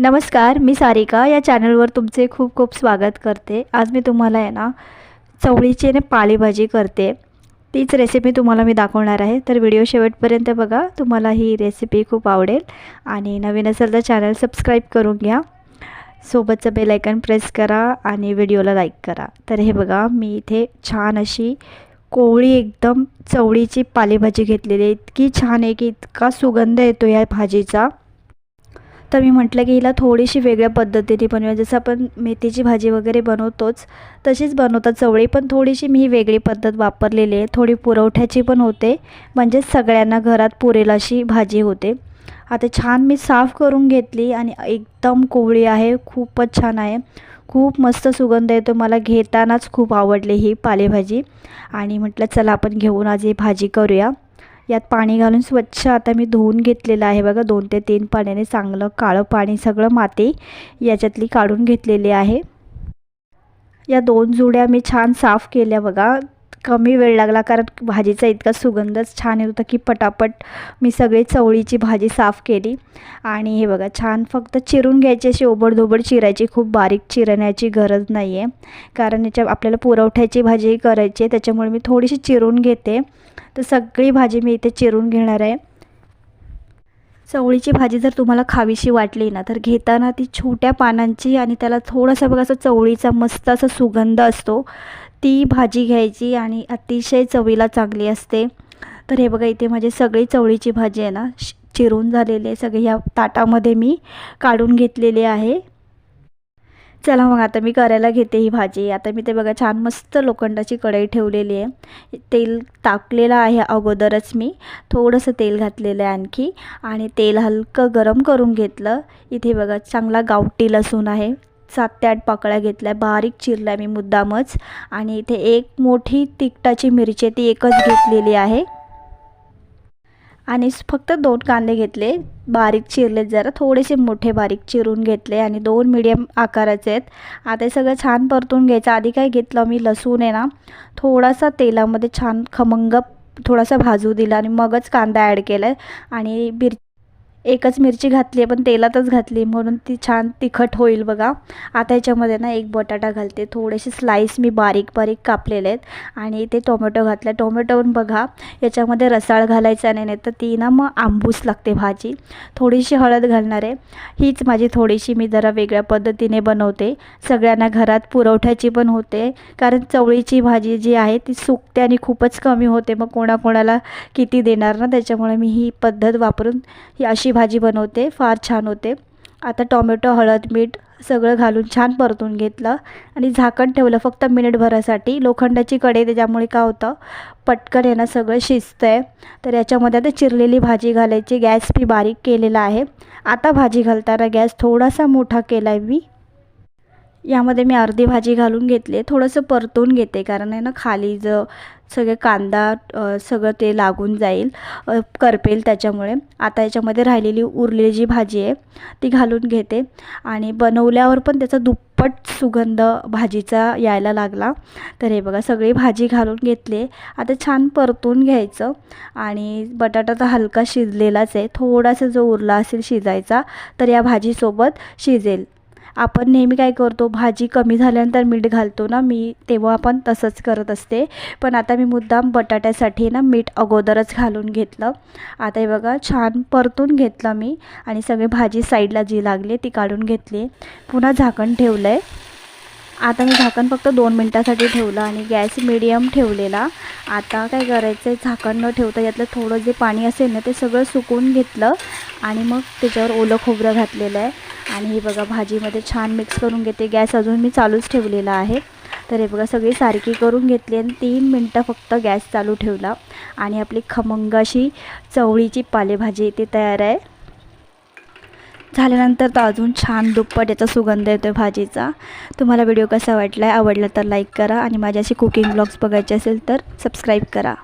नमस्कार मी सारिका. या चॅनलवर तुमचे खूप खूप स्वागत करते. आज मी तुम्हाला आहे ना चवळीची ना पालेभाजी करते. तीच रेसिपी तुम्हाला मी दाखवणार आहे. तर व्हिडिओ शेवटपर्यंत बघा. तुम्हाला ही रेसिपी खूप आवडेल. आणि नवीन असेल तर चॅनल सबस्क्राईब करून घ्या. सोबतचं बेलायकन प्रेस करा आणि व्हिडिओला लाईक करा. तर हे बघा मी इथे छान अशी कोवळी एकदम चवळीची पालेभाजी घेतलेली आहे. इतकी छान आहे की इतका सुगंध येतो या भाजीचा. तर मी म्हटलं की हिला थोडीशी वेगळ्या पद्धतीने बनवूया. जसं आपण मेथीची भाजी वगैरे बनवतोच तशीच बनवतात चवळी पण थोडीशी मी ही वेगळी पद्धत वापरलेली आहे. थोडी पुरवठ्याची पण होते म्हणजेच सगळ्यांना घरात पुरेल अशी भाजी होते. आता छान मी साफ करून घेतली आणि एकदम कोवळी आहे खूपच छान आहे. खूप मस्त सुगंध येतो मला घेतानाच खूप आवडली ही पालेभाजी. आणि म्हटलं चला आपण घेऊन आज ही भाजी करूया. यात पाणी घालून स्वच्छ आता मी धुवून घेतलेलं आहे. बघा दोन ते तीन पाण्याने चांगलं काळं पाणी सगळं माती याच्यातली काढून घेतलेली आहे. या दोन जुड्या मी छान साफ केल्या बघा. कमी वेळ लागला कारण भाजीचा इतका सुगंधच छान येत होता की पटापट मी सगळी चवळीची भाजी साफ केली. आणि हे बघा छान फक्त चिरून घ्यायची अशी ओबडधोबड चिरायची खूप बारीक चिरण्याची गरज नाही आहे कारण याच्या आपल्याला पुरवठ्याची भाजी करायची आहे त्याच्यामुळे मी थोडीशी चिरून घेते. तर सगळी भाजी मी इथे चिरून घेणार आहे. चवळीची भाजी जर तुम्हाला खावीशी वाटली ना तर घेताना ती छोट्या पानांची आणि त्याला थोडासा बघा असं चवळीचा मस्त असा सुगंध असतो. ती भाजी घ्यायची आणि अतिशय चवीला चांगली असते. तर हे बघा इथे माझी सगळी चवळीची भाजी आहे ना चिरून झालेली आहे. सगळी ह्या ताटामध्ये मी काढून घेतलेली आहे. चला मग आता मी करायला घेते ही भाजी. आता मी ते बघा छान मस्त लोखंडाची कढई ठेवलेली आहे. तेल टाकलेलं आहे अगोदरच मी. थोडंसं तेल घातलेलं आहे आणखी. आणि तेल हलकं गरम करून घेतलं. इथे बघा चांगला गावठी लसूण आहे. सात ते आठ पाकळ्या घेतल्या. बारीक चिरल्या मी मुद्दामच. आणि इथे एक मोठी तिखटाची मिरची ती एकच घेतलेली आहे. आणि फक्त दोन कांदे घेतले. बारीक चिरले जरा थोडेसे मोठे बारीक चिरून घेतले आणि दोन मिडियम आकाराचे आहेत. आता हे सगळं छान परतून घ्यायचं. आधी काय घेतलं मी लसूण आहे ना थोडासा तेलामध्ये छान खमंग थोडासा भाजू दिला आणि मगच कांदा ॲड केला आहे आणि बिर एकच मिरची घातली आहे पण तेलातच घातली म्हणून ती छान तिखट होईल बघा. आता याच्यामध्ये ना एक बटाटा घालते थोडेसे स्लाईस मी बारीक बारीक कापलेले आहेत. आणि ते टोमॅटो घातलं टोमॅटोवरून बघा याच्यामध्ये रसाळ घालायचा नाही नाही तर ती ना मग आंबूस लागते भाजी. थोडीशी हळद घालणार आहे. हीच माझी थोडीशी मी जरा वेगळ्या पद्धतीने बनवते. सगळ्यांना घरात पुरवठ्याची पण होते. कारण चवळीची भाजी जी आहे ती सुकते आणि खूपच कमी होते. मग कोणाकोणाला किती देणार ना त्याच्यामुळे मी ही पद्धत वापरून ही अशी भाजी बनवते फार छान होते. आता टोमॅटो हळद मीठ सगळं घालून छान परतून घेतलं आणि झाकण ठेवलं फक्त मिनिटभरासाठी. लोखंडाची कढई त्याच्यामुळे काय होतं? पटकन आहे ना सगळं शिजतं आहे तर याच्यामध्ये आता चिरलेली भाजी घालायची. गॅस मी बारीक केलेला आहे. आता भाजी घालताना गॅस थोडासा मोठा केला आहे मी. यामध्ये मी अर्धी भाजी घालून घेतली थोडंसं परतून घेते कारण आहे ना खाली जर सगळे कांदा सगळं ते लागून जाईल करपेल त्याच्यामुळे. आता याच्यामध्ये राहिलेली उरलेली जी भाजी आहे ती घालून घेते. आणि बनवल्यावर पण त्याचा दुप्पट सुगंध भाजीचा यायला लागला. तर हे बघा सगळी भाजी घालून घेतली आता छान परतून घ्यायचं. आणि बटाटा तर हलका शिजलेलाच आहे. थोडासा जो उरला असेल शिजायचा तर या भाजीसोबत शिजेल. आपण नेहमी काय करतो भाजी कमी झाल्यानंतर मीठ घालतो ना मी तेव्हा पण तसंच करत असते. पण आता मी मुद्दाम बटाट्यासाठी ना मीठ अगोदरच घालून घेतलं. आता हे बघा छान परतून घेतलं मी आणि सगळी भाजी साईडला जी लागली ती काढून घेतली पुन्हा झाकण ठेवलं आहे आता मी झाकण फक्त दोन मिनटासाठी ठेवलं आणि गॅस मिडियम ठेवलेला. आता काय करायचं आहे झाकण न ठेवता यातलं थोडं जे पाणी असेल ना ते सगळं सुकून घेतलं आणि मग त्याच्यावर ओलं खोबरं घातलेलं आहे. आणि हे बघा भाजीमध्ये छान मिक्स करून घेते. गॅस अजून मी चालूच ठेवलेला आहे. तर हे बघा सगळी सारखी करून घेतली आणि तीन मिनटं फक्त गॅस चालू ठेवला. आणि आपली खमंग अशी चवळीची पालेभाजी इथे तयार आहे. झाल्यानंतर तर अजून छान दुप्पट याचा सुगंध येतो भाजीचा. तुम्हाला व्हिडिओ कसा वाटला आहे आवडला तर लाईक करा आणि माझ्याशी कुकिंग ब्लॉग्स बघायचे असेल तर सबस्क्राईब करा.